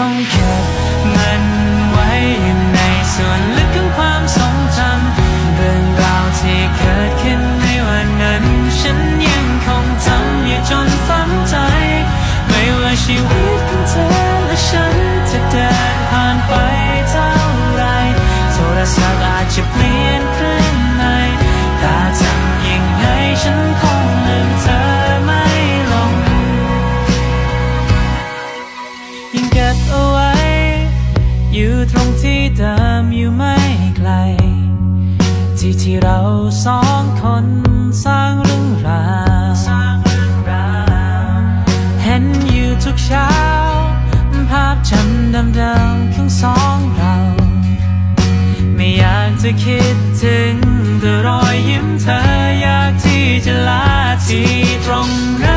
คงเก็บมันไว้อยู่ในส่วนลึกของความทรงจำเรื่องราวที่เกิดขึ้นในวันนั้น ฉันยังคงจำอยู่จนฝังใจ ไม่ว่าชีวิตของเธอและฉันจะเดินผ่านไป ก็บเอาไว้ อยู่ตรงที่เดิมอยู่ไม่ไกล ที่ที่เราสองคนสร้างเรื่องราวเห็นอยู่ทุกเช้า ภาพจำดำเดิมของสองเรา ไม่อยากจะคิดถึงแต่รอยยิ้มเธออยากที่จะลาที่ตรงนั้น